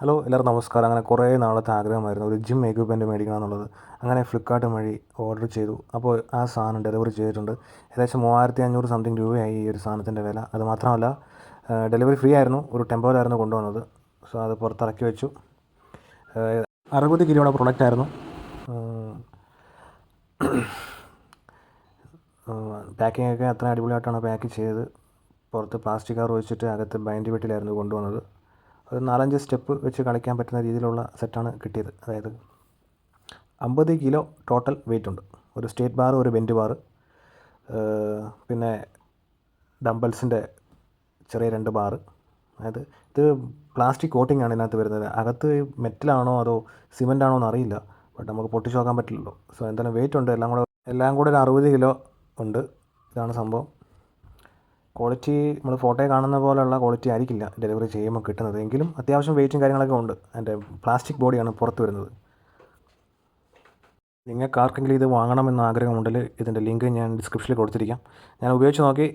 Hello എല്ലാവർക്കും നമസ്കാരം. അങ്ങനെ കുറേ നാളത്തെ ആഗ്രഹമായിരുന്നു. ഒരു ജിം എക്യുപ്മെന്റ് മേടിക്കണം എന്നുള്ളത് അങ്ങനെ ഫ്ലിപ്കാർട്ട് വഴി ഓർഡർ ചെയ്തു. അപ്പോൾ ആ സാധനം ഡെലിവറി ചെയ്തിട്ടുണ്ട്. ഏകദേശം മൂവായിരത്തി അഞ്ഞൂറ് സംതിങ് രൂപയായി ഈ ഒരു സാധനത്തിന്റെ വില. അത് മാത്രമല്ല ഡെലിവറി ഫ്രീ ആയിരുന്നു. ഒരു ടെമ്പോയിലായിരുന്നു കൊണ്ടുവന്നത്. സോ അത് പുറത്തിറക്കി വെച്ചു. അറുപത് കിലോയുടെ പ്രൊഡക്റ്റ് ആയിരുന്നു. പാക്കിംഗ് ഒക്കെ അത്ര അടിപൊളിയായിട്ടാണ് പാക്ക് ചെയ്തത്. പുറത്ത് പ്ലാസ്റ്റിക് കവർ വെച്ചിട്ട് അകത്ത് ബൈൻഡ് വീട്ടിലായിരുന്നു കൊണ്ടുവന്നത്. ഒരു നാലഞ്ച് സ്റ്റെപ്പ് വെച്ച് കളിക്കാൻ പറ്റുന്ന രീതിയിലുള്ള സെറ്റാണ് കിട്ടിയത്. അതായത് അമ്പത് കിലോ ടോട്ടൽ വെയിറ്റ് ഉണ്ട്. ഒരു സ്റ്റേറ്റ് ബാർ ഒരു ബെൻഡ് ബാർ പിന്നെ ഡംബൽസിന്റെ ചെറിയ രണ്ട് ബാർ അതായത് ഇത് പ്ലാസ്റ്റിക് കോട്ടിംഗ് ആണ് ഇതിനകത്ത് വരുന്നത്. അകത്ത് മെറ്റലാണോ അതോ സിമന്റ് ആണോ എന്ന് അറിയില്ല. ബട്ട് നമുക്ക് പൊട്ടിച്ച് നോക്കാൻ പറ്റില്ലല്ലോ. സോ എന്തായാലും വെയിറ്റ് ഉണ്ട്. എല്ലാം കൂടെ എല്ലാം കൂടെ ഒരു അറുപത് കിലോ ഉണ്ട്. ഇതാണ് സംഭവം. ക്വാളിറ്റി നമ്മൾ ഫോട്ടോയിൽ കാണുന്ന പോലെയുള്ള ക്വാളിറ്റി ആയിരിക്കില്ല ഡെലിവറി ചെയ്യുമ്പോൾ കിട്ടുന്നത്. എങ്കിലും അത്യാവശ്യം വെയിറ്റും കാര്യങ്ങളൊക്കെ ഉണ്ട്. എന്റെ പ്ലാസ്റ്റിക് ബോഡിയാണ് പുറത്ത് വരുന്നത്. നിങ്ങൾക്ക് ആർക്കെങ്കിലും ഇത് വാങ്ങണമെന്ന് ആഗ്രഹമുണ്ടെങ്കിൽ ഇതിന്റെ ലിങ്ക് ഞാൻ ഡിസ്ക്രിപ്ഷനിൽ കൊടുത്തിരിക്കാം. ഞാൻ ഉപയോഗിച്ച് നോക്കി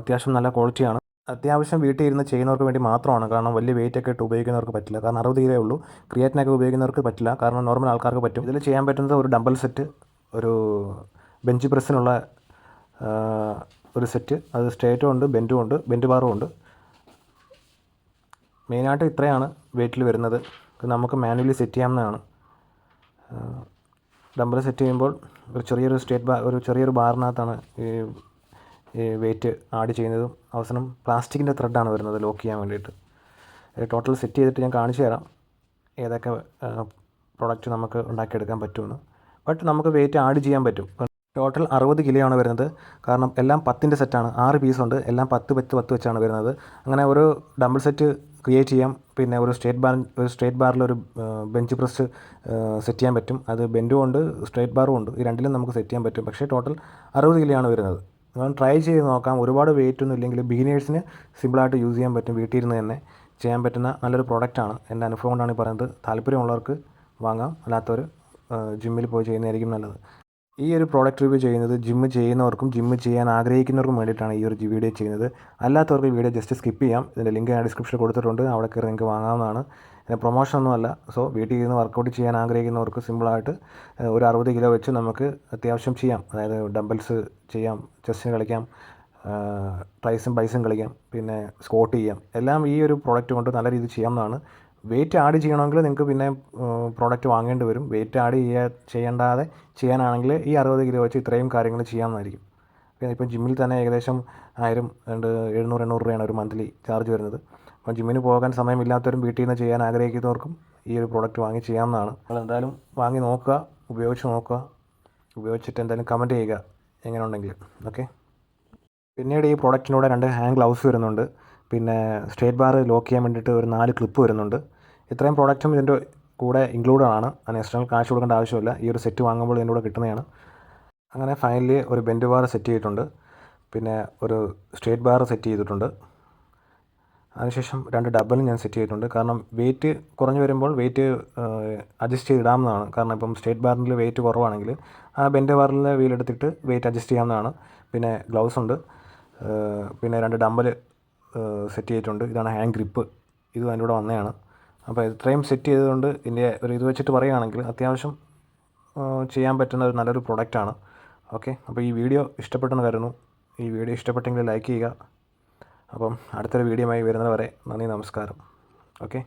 അത്യാവശ്യം നല്ല ക്വാളിറ്റിയാണ് അത്യാവശ്യം വീട്ടിൽ ഇരുന്ന് ചെയ്യുന്നവർക്ക് വേണ്ടി മാത്രമാണ്. കാരണം വലിയ വെയിറ്റ് ഒക്കെ ഇട്ട് ഉപയോഗിക്കുന്നവർക്ക് പറ്റില്ല. കാരണം അറുപത് കിലോ ഉള്ളൂ. ക്രിയേറ്റിനൊക്കെ ഉപയോഗിക്കുന്നവർക്ക് പറ്റില്ല. കാരണം നോർമൽ ആൾക്കാർക്ക് പറ്റും. ഇതിൽ ചെയ്യാൻ പറ്റുന്നത് ഒരു ഡബിൾ സെറ്റ് ഒരു ബെഞ്ച് പ്രസ്സിനുള്ള ഒരു സെറ്റ്. അത് സ്ട്രേറ്റും ഉണ്ട് ബെൻഡും ഉണ്ട് ബെൻഡ് ബാറും ഉണ്ട്. മെയിനായിട്ട് ഇത്രയാണ് വെയിറ്റിൽ വരുന്നത്. നമുക്ക് മാനുവലി സെറ്റ് ചെയ്യാവുന്നതാണ്. ഡംബർ സെറ്റ് ചെയ്യുമ്പോൾ ഒരു ചെറിയൊരു സ്റ്റേറ്റ് ബാ ഒരു ചെറിയൊരു ബാറിനകത്താണ് ഈ ഈ വെയിറ്റ് ആഡ് ചെയ്യുന്നതും അവസാനം പ്ലാസ്റ്റിക്കിന്റെ ത്രെഡാണ് വരുന്നത് ലോക്ക് ചെയ്യാൻ വേണ്ടിയിട്ട്. ടോട്ടൽ സെറ്റ് ചെയ്തിട്ട് ഞാൻ കാണിച്ചു തരാം ഏതൊക്കെ പ്രോഡക്റ്റ് നമുക്ക് ഉണ്ടാക്കിയെടുക്കാൻ പറ്റുമെന്ന്. ബട്ട് നമുക്ക് വെയിറ്റ് ആഡ് ചെയ്യാൻ പറ്റും. ടോട്ടൽ അറുപത് കിലോയാണ് വരുന്നത്. കാരണം എല്ലാം പത്തിന്റെ സെറ്റാണ് ആറ് പീസുണ്ട് എല്ലാം പത്ത് പത്ത് പത്ത് വെച്ചാണ് വരുന്നത്. അങ്ങനെ ഒരു ഡബിൾ സെറ്റ് ക്രിയേറ്റ് ചെയ്യാം. പിന്നെ ഒരു സ്റ്റേറ്റ് ബാർ ഒരു സ്ട്രേറ്റ് ബാറിൽ ഒരു ബെഞ്ച് പ്രസ് സെറ്റ് ചെയ്യാൻ പറ്റും. അത് ബെൻഡും ഉണ്ട് സ്ട്രേറ്റ് ബാറും ഉണ്ട്. ഈ രണ്ടിലും നമുക്ക് സെറ്റ് ചെയ്യാൻ പറ്റും. പക്ഷേ ടോട്ടൽ അറുപത് കിലോയാണ് വരുന്നത്. നമ്മൾ ട്രൈ ചെയ്ത് നോക്കാം. ഒരുപാട് വെയിറ്റ് ഒന്നും ഇല്ലെങ്കിൽ ബിഗിനേഴ്സിന് സിമ്പിളായിട്ട് യൂസ് ചെയ്യാൻ പറ്റും. വീട്ടിൽ ഇരുന്ന് തന്നെ ചെയ്യാൻ പറ്റുന്ന നല്ലൊരു പ്രോഡക്റ്റാണ് എന്റെ അനുഭവം കൊണ്ടാണ് ഈ പറയുന്നത്. താല്പര്യമുള്ളവർക്ക് വാങ്ങാം. അല്ലാത്തവർ ജിമ്മിൽ പോയി ചെയ്യുന്നതായിരിക്കും നല്ലത്. ഈ ഒരു പ്രോഡക്റ്റ് റിവ്യൂ ചെയ്യുന്നത് ജിമ്മ് ചെയ്യുന്നവർക്കും ജിമ്മ് ചെയ്യാൻ ആഗ്രഹിക്കുന്നവർക്കും വേണ്ടിയിട്ടാണ് ഈ ഒരു വീഡിയോ ചെയ്യുന്നത്. അല്ലാത്തവർക്ക് വീഡിയോ ജസ്റ്റ് സ്കിപ്പ് ചെയ്യാം. ഇതിന്റെ ലിങ്ക് ഞാൻ ഡിസ്ക്രിപ്ഷനിൽ കൊടുത്തിട്ടുണ്ട്. അവിടെ കയറി നിങ്ങൾക്ക് വാങ്ങാവുന്നതാണ്. പിന്നെ പ്രൊമോഷൻ ഒന്നുമല്ല സോ വീട്ടിൽ ഇരുന്ന് വർക്കൗട്ട് ചെയ്യാൻ ആഗ്രഹിക്കുന്നവർക്ക് സിമ്പിളായിട്ട് ഒരു അറുപത് കിലോ വെച്ച് നമുക്ക് അത്യാവശ്യം ചെയ്യാം. അതായത് ഡംബൽസ് ചെയ്യാം ചെസ്റ്റിന് കളിക്കാം ട്രൈസും ബൈസും കളിക്കാം പിന്നെ സ്കോട്ട് ചെയ്യാം. എല്ലാം ഈ ഒരു പ്രോഡക്റ്റ് കൊണ്ട് നല്ല രീതിയിൽ ചെയ്യാവുന്നതാണ്. വെയിറ്റ് ആഡ് ചെയ്യണമെങ്കിൽ നിങ്ങൾക്ക് പിന്നെ പ്രോഡക്റ്റ് വാങ്ങേണ്ടി വരും. വെയിറ്റ് ആഡ് ചെയ്യാ ചെയ്യേണ്ടാതെ ചെയ്യാനാണെങ്കിൽ ഈ അറുപത് കിലോ വെച്ച് ഇത്രയും കാര്യങ്ങൾ ചെയ്യാമെന്നായിരിക്കും ഇപ്പം ജിമ്മിൽ തന്നെ ഏകദേശം ആയിരം രണ്ട് എഴുന്നൂറ് എണ്ണൂറ് രൂപയാണ് ഒരു മന്ത്ലി ചാർജ് വരുന്നത്. അപ്പം ജിമ്മിന് പോകാൻ സമയമില്ലാത്തവരും വീട്ടിൽ നിന്ന് ചെയ്യാൻ ആഗ്രഹിക്കുന്നവർക്കും ഈ ഒരു പ്രോഡക്റ്റ് വാങ്ങി ചെയ്യാവുന്നതാണ്. നിങ്ങൾ എന്തായാലും വാങ്ങി നോക്കുക ഉപയോഗിച്ച് നോക്കുക ഉപയോഗിച്ചിട്ട് എന്തായാലും കമന്റ് ചെയ്യുക എങ്ങനെ ഉണ്ടെങ്കിലും ഓക്കെ പിന്നീട് ഈ പ്രോഡക്റ്റിനൂടെ രണ്ട് ഹാൻഡ് ഗ്ലൗസ് വരുന്നുണ്ട്. പിന്നെ സ്റ്റേറ്റ് ബാർ ലോക്ക് ചെയ്യാൻ വേണ്ടിയിട്ട് ഒരു നാല് ക്ലിപ്പ് വരുന്നുണ്ട്. ഇത്രയും പ്രോഡക്റ്റും ഇതിന്റെ കൂടെ ഇൻക്ലൂഡഡ് ആണ്. അതിന് എക്സ്ട്രാ കാശ് കൊടുക്കേണ്ട ആവശ്യമില്ല. ഈ ഒരു സെറ്റ് വാങ്ങുമ്പോൾ ഇതിന്റെ കൂടെ കിട്ടുന്നതാണ്. അങ്ങനെ ഫൈനലി ഒരു ബെൻഡ് ബാർ സെറ്റ് ചെയ്തിട്ടുണ്ട്. പിന്നെ ഒരു സ്റ്റേറ്റ് ബാർ സെറ്റ് ചെയ്തിട്ടുണ്ട്. അതിനുശേഷം രണ്ട് ഡബലും ഞാൻ സെറ്റ് ചെയ്തിട്ടുണ്ട്. കാരണം വെയിറ്റ് കുറഞ്ഞു വരുമ്പോൾ വെയിറ്റ് അഡ്ജസ്റ്റ് ചെയ്തിടാവുന്നതാണ്. കാരണം ഇപ്പം സ്റ്റേറ്റ് ബാറിൽ വെയിറ്റ് കുറവാണെങ്കിൽ ആ ബെൻഡ് ബാറിലെ വീലെടുത്തിട്ട് വെയിറ്റ് അഡ്ജസ്റ്റ് ചെയ്യാവുന്നതാണ്. പിന്നെ ഗ്ലൗസ് ഉണ്ട്. പിന്നെ രണ്ട് ഡമ്പൽ സെറ്റ് ചെയ്തിട്ടുണ്ട്. ഇതാണ് ഹാൻഡ് ഗ്രിപ്പ് ഇത് അതിന്റെ കൂടെ വന്നതാണ്. അപ്പോൾ ഇത്രയും സെറ്റ് ചെയ്തതുകൊണ്ട് ഇതിന്റെ ഒരു ഇത് വെച്ചിട്ട് പറയുകയാണെങ്കിൽ അത്യാവശ്യം ചെയ്യാൻ പറ്റുന്ന ഒരു നല്ലൊരു പ്രൊഡക്റ്റാണ് ഓക്കെ അപ്പോൾ ഈ വീഡിയോ ഇഷ്ടപ്പെട്ടെന്ന് കരുതുന്നു. ഈ വീഡിയോ ഇഷ്ടപ്പെട്ടെങ്കിൽ ലൈക്ക് ചെയ്യുക. അപ്പം അടുത്തൊരു വീഡിയോയുമായി വരുന്നത് വരെ നന്ദി നമസ്കാരം. ഓക്കെ